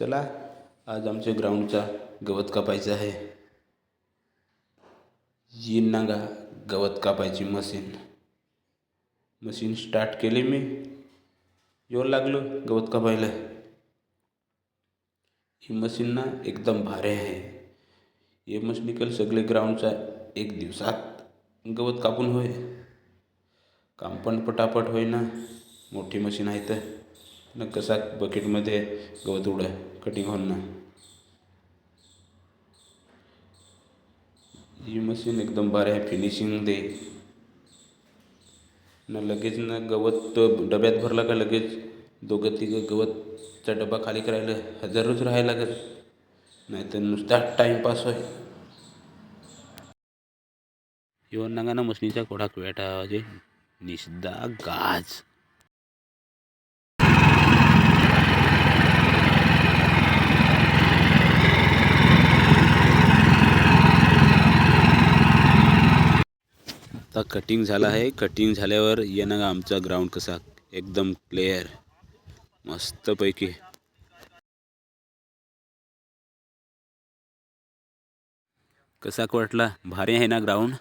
चला आज आमच्या ग्राउंडचा गवत कापायचं आहे. येईन नागा गवत कापायची मशीन. मशीन स्टार्ट केली मी. येऊ लागलो गवत कापायला. ही मशीन ना एकदम भारी आहे. हे मशीनिकल सगळे ग्राउंडचा एक दिवसात गवत कापून होय. काम पण पटापट होईना. मोठी मशीन आहे तर. न कसा बकेटमध्ये गवत उडं कटिंग होईन ना ही मशीन एकदम भारी आहे फिनिशिंग दे. न लगेच ना गवत डब्यात भरला का लगेच? दोघं तिघं गवतचा डबा खाली करायला हजार राहायला लागत नाही तर नुसता टाईमपास होय येऊन नागा ना मशनीचा कोडाक वेटा जे? निसदा गाज. आता कटिंग झालं आहे. कटिंग झाल्यावर ये ना आमचा ग्राउंड कसा एकदम क्लिअर मस्तपैकी. कसा वाटला? भारी आहे ना ग्राउंड